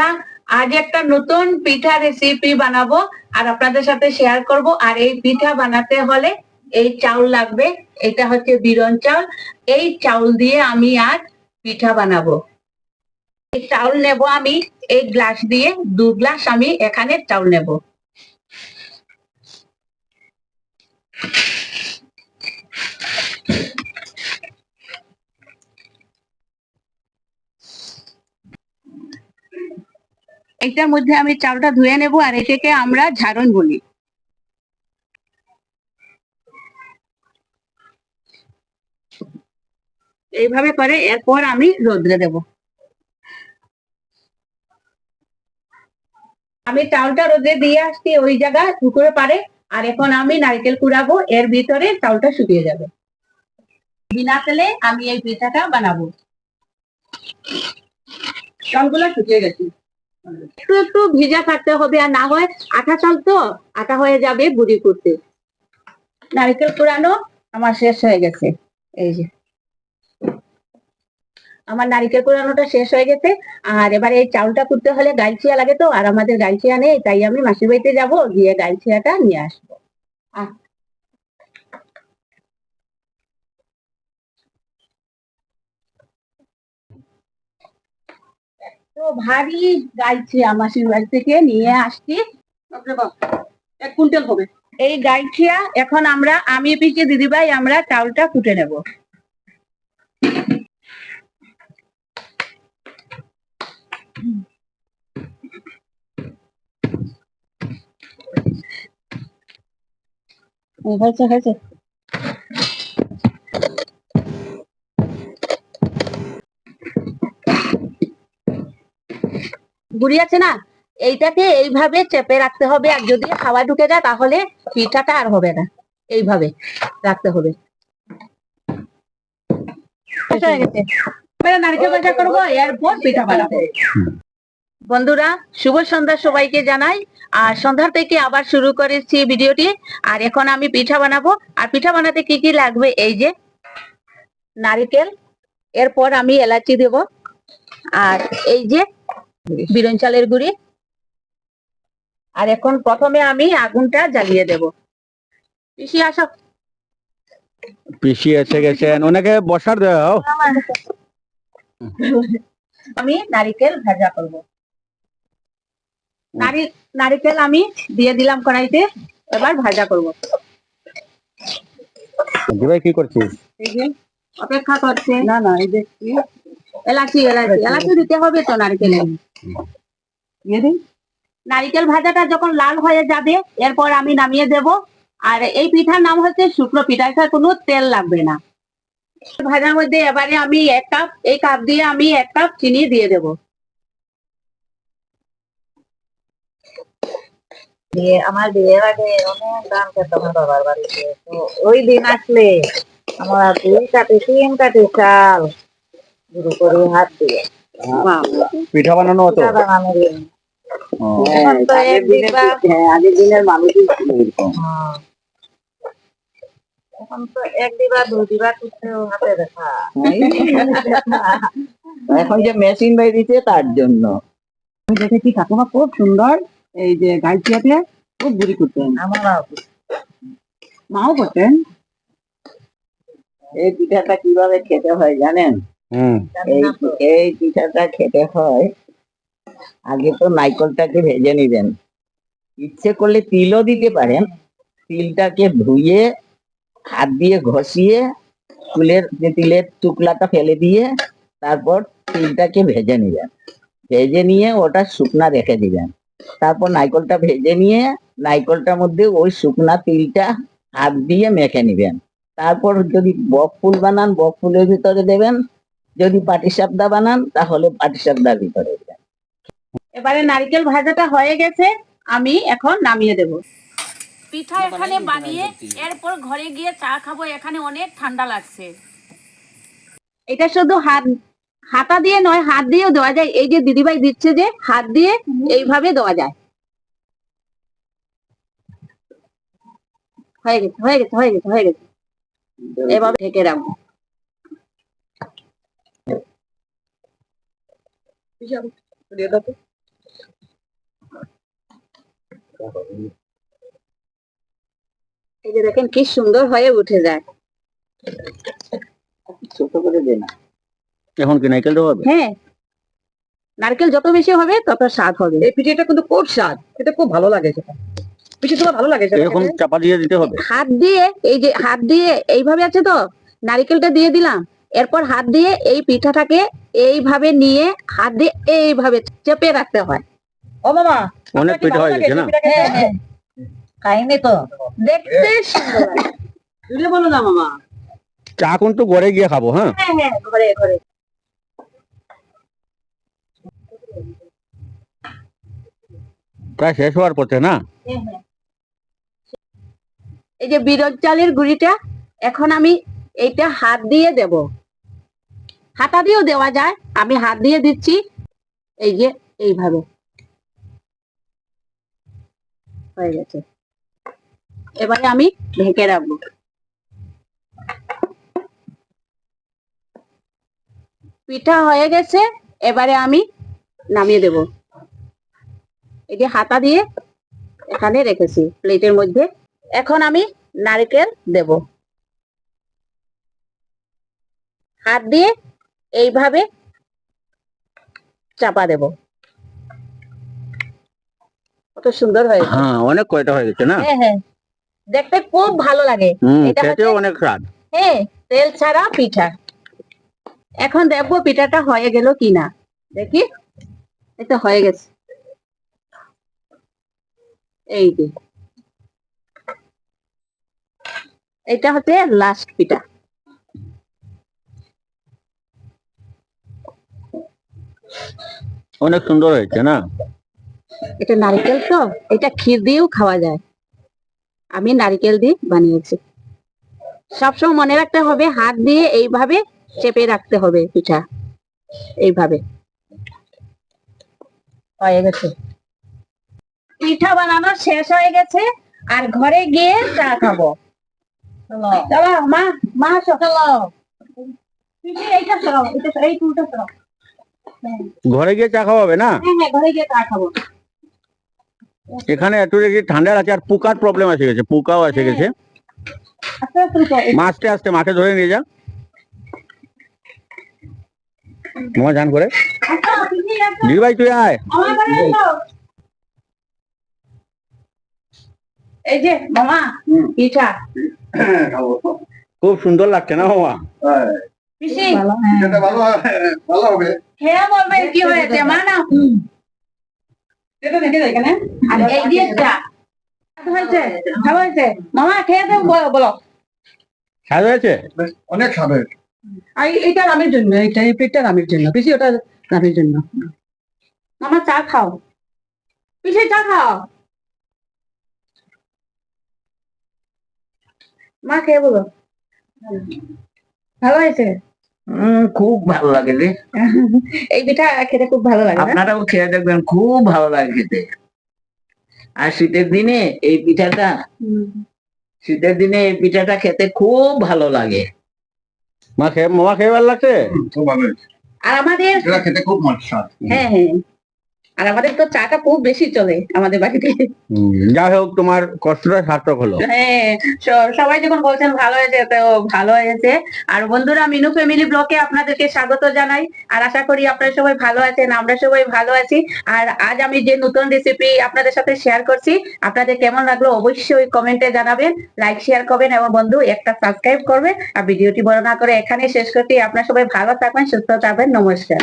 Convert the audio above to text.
বন্ধুরা আজ একটা নতুন পিঠা রেসিপি বানাবো আর আপনাদের সাথে শেয়ার করব। আর এই পিঠা বানাতে হলে এই চাউল লাগবে। এটা হচ্ছে বিরন চাউল। এই চাউল দিয়ে আমি আজ পিঠা বানাবো। এই চাউল নেব আমি, এই গ্লাস দিয়ে দু গ্লাস আমি এখানে চাউল নেব। এটার মধ্যে আমি চাউলটা ধুয়ে নেব আর এটাকে আমরা ঝাড়ন বলি। এইভাবে করে এরপর আমি রোদ্রে দেব। আমি চাউলটা রোদে দিয়ে আসছি ওই জায়গা পুকুরে পারে, আর এখন আমি নারকেল কুড়াবো, এর ভিতরে চাউলটা শুকিয়ে যাবে। বিনা তেলে আমি এই পিঠাটা বানাবো। চালগুলো শুকিয়ে গেছে। একটু একটু ভিজা থাকতে হবে আর না হয় আটা চাল তো আটা হয়ে যাবে গুড়ি করতে। নারিকেল কুড়ানো আমার শেষ হয়ে গেছে। এই যে। আমার নারিকেল কুড়ানোটা শেষ হয়ে গেছে। আর এবারে এই চাউলটা করতে হলে গাইছিয়া লাগে তো, আর আমাদের গাইছিয়া নেই, তাই আমি মাসির বাড়িতে যাব, গিয়ে গাইছিয়াটা নিয়ে আসব। তো ভারী গাইছে মাসির বাড়ি থেকে, নিয়ে আসছি। এক কুইন্টাল হবে। এই গাইছিয়া, এখন আমরা, আমি পিছিয়ে দিদিভাই, আমরা চাউলটা কুটে নেব। হয়েছে হয়েছে। গুড়ি আছে না, এইটাকে এইভাবে চেপে রাখতে হবে আর যদি হাওয়া ঢুকে যায় তাহলে পিঠাটা আর হবে না। এইভাবে রাখতে হবে। বন্ধুরা, শুভ সন্ধ্যা সবাইকে জানাই। আর সন্ধ্যা থেকে আবার শুরু করেছি ভিডিওটি। আর এখন আমি পিঠা বানাবো। আর পিঠা বানাতে কি কি লাগবে? এই যে নারকেল, এরপর আমি এলাচি দেব। আর এই যে বিরন চালের গুঁড়ি। আর এখন প্রথমে আমি আগুনটা জ্বালিয়ে দেব। পিসি আসো। পিসি এসে গেছেন ওনাকে বসার দাও। আমি নারিকেল ভাজা করব। নারি নারিকেল আমি দিয়ে দিলাম কড়াইতে। এবার ভাজা করব। কি করছিস? এই যে অপেক্ষা করছে। না না এই যে এলাচি এলাচি। এলাচি। দিতে হবে তো নারিকেলে। নারিকেল ভাজাটা যখন লাল হয়ে যাবে এরপর আমি নামিয়ে দেব। আর এই পিঠার নাম হচ্ছে শুকনো পিঠা। এটা কোনো তেল লাগবে না। ভাজার মধ্যে এবারে আমি এক কাপ এই কাপ দিয়ে আমি এক কাপ চিনি দিয়ে দেব। আমার বিয়ের আগে অনেক করতো আমার বাবার বাড়িতে। তো ওই দিন আসলে আমরা দুই কাটে তিন কাটে চাল। শুরু করি হাত দিয়ে। পিঠা বানানো হতো? এখন তো এক দিবা আগের দিনের মানুষই হ্যাঁ। এখন তো এক দিবা দুই দিবা করতেও হাতে দেখা এখন যে মেশিন বাই বেরিয়েছে তার জন্য। আমি দেখেছি ঠাকুমা খুব সুন্দর এই যে গাইছিয়াতে খুব বুড়ি করতেন। আমার মাও করতেন? এই পিঠাটা কীভাবে খেতে হয় জানেন? এই পিঠাটা খেতে হয়, আগে তো নাইকলটাকে ভেজে নিবেন। ইচ্ছে করলে তিলও দিতে পারেন। তিলটাকে ধুয়ে, হাত দিয়ে ঘষিয়ে তিলের যে তিলের টুকলাটা ফেলে দিয়ে, তারপর তিলটাকে ভেজে নিবেন। ভেজে নিয়ে ওটা শুকনা রেখে দিবেন। তারপর নাইকলটা ভেজে নিয়ে, নাইকলটার মধ্যে ওই শুকনা তিলটা হাত দিয়ে মেখে নিবেন। তারপর যদি বক ফুল বানান, বক ফুলের ভিতরে দেবেন যদি পাটিসাপটা বানান তাহলে পাটিসাপটার ভিতরে এবারে নারকেল ভাজাটা হয়ে গেছে আমি এখন নামিয়ে দেব। পিঠা এখানে বানিয়ে এরপর ঘরে গিয়ে চা খাব এখানে অনেক ঠান্ডা লাগছে। এটা শুধু হাত হাতা দিয়ে নয় হাত দিয়েও দেওয়া যায়। এই যে দিদিভাই দিচ্ছে যে হাত দিয়ে এইভাবে দেওয়া যায়। হয়ে গেছে হয়ে গেছে হয়ে গেছে হয়ে গেছে। এভাবে ঢেকে রাখব। এই যে দেখেন কি সুন্দর হয়ে উঠে যায়। ছোট করে দে না। এখন কি দেওয়া হবে? হ্যাঁ। নারকেল যত বেশি হবে তত স্বাদ হবে। এই পিঠেটা কিন্তু খুব স্বাদ। এটা খুব ভালো লাগে সেটা পিঠে তোমার ভালো লাগে এরকম চাপা দিয়ে দিতে হবে। হাত দিয়ে এই যে হাত দিয়ে এইভাবে আছে তো? নারকেলটা দিয়ে দিলাম। এরপর হাত দিয়ে এই পিঠাটাকে এইভাবে নিয়ে হাত দিয়ে এইভাবে চেপে রাখতে হয়। ও মামা অনেক পিঠা হয়ে গেছে না? হ্যাঁ, খাইনি তো। দেখতে সুন্দর বলো না মামা। চা কিন্তু ঘরে গিয়ে খাব হ্যাঁ? হ্যাঁ হ্যাঁ ঘরে ঘরে। প্রায় শেষ হওয়ার পথে না? হ্যাঁ, হ্যাঁ। এই যে বিরজ চালের গুড়িটা এখন আমি এইটা হাত দিয়ে দেব। হাতা দিয়েও দেওয়া যায়। আমি হাত দিয়ে দিচ্ছি। এই যে, এইভাবে। হয়ে গেছে। এবারে আমি ঢেকে রাখব। পিঠা হয়ে গেছে। এবারে আমি নামিয়ে দেব। এই যে হাতা দিয়ে এখানে রেখেছি প্লেটের মধ্যে। এখন আমি নারকেল দেব। হাত দিয়ে এইভাবে চাপা দেব। কত সুন্দর হয়েছে। হ্যাঁ অনেক কয়টা হয়ে গেছে না? হ্যাঁ হ্যাঁ। দেখতে খুব ভালো লাগে। এটা খেতেও অনেক স্বাদ। হ্যাঁ তেল ছাড়া পিঠা। এখন দেখব পিঠাটা হয়ে গেল কিনা। দেখি এটা হয়ে গেছে। এই যে। এটা হচ্ছে লাস্ট পিঠা। অনেক সুন্দর হয়েছে না? এটা নারকেল তো এটা ক্ষীর দিয়েও খাওয়া যায়। আমি নারকেল দিয়ে বানিয়েছি। সবসময় মনে রাখতে হবে হাত দিয়ে এইভাবে চেপে রাখতে হবে পিঠা। এইভাবে। হয়ে গেছে। পিঠা বানানো শেষ হয়ে গেছে আর ঘরে গিয়ে চা খাব। চলো। মা মা সকাল এইটা সরাও এটা এই টুলটা সরাও ঘরে গিয়ে চা খাওয়া হবে না? হ্যাঁ হ্যাঁ ঘরে গিয়ে চা খাব। এখানে একটু দেখি ঠান্ডা আছে আর পোকার প্রবলেম এসে গেছে পোকাও এসে গেছে। আস্তে আস্তে মাকে ধরে নিয়ে যা। মামা জান করে। দিদি ভাই তুই আয়। আমার ঘরে এসো। এই যে মামা পিঠা। খুব সুন্দর লাগছে না মামা? সেটা ভালো ভালো হবে খেয়ে বলবে কি হয়েছে মা না? এটা দেখে এখানে। আর এই দিয়ে হয়েছে ভালো হয়েছে। মামা খেয়ে বলো- বলো। স্বাদ হয়েছে? অনেক স্বাদ হয়েছে আর এটা রামের জন্য এটা এই পেটটা রামের জন্য। বেশি ওটা রামের জন্য। মামা চা খাও। পিসি চা খাও। মা খেয়ে বলো। ভালো হয়েছে? খুব ভালো লাগে রে। এই পিঠা খেতে খুব ভালো লাগে আপনারাও খেয়ে দেখবেন খুব ভালো লাগে খেতে। আর শীতের দিনে এই পিঠাটা শীতের দিনে এই পিঠাটা খেতে খুব ভালো লাগে। মা খেয়ে মামা খেয়ে ভালো লাগছে? খুব ভালো আর আমাদের খেতে খুব মজা। হ্যাঁ হ্যাঁ। আর আমাদের তো চাটা খুব বেশি চলে আমাদের বাড়িতে। যাই হোক তোমার কষ্টটা সার্থক হলো। হ্যাঁ সবাই যখন বলছেন ভালো হয়েছে তো ভালো হয়েছে। আর বন্ধুরা মিনু ফ্যামিলি ব্লকে আপনাদেরকে স্বাগত জানাই। আর আশা করি আপনারা সবাই ভালো আছেন আমরা সবাই ভালো আছি। আর আজ আমি যে নতুন রেসিপি আপনাদের সাথে শেয়ার করছি আপনাদের কেমন লাগল অবশ্যই কমেন্টে জানাবেন। লাইক শেয়ার করবেন এবং বন্ধু একটা সাবস্ক্রাইব করবেন। আর ভিডিওটি বড় না করে এখানে শেষ করতে আপনারা সবাই ভালো থাকবেন সুস্থ থাকবেন। নমস্কার।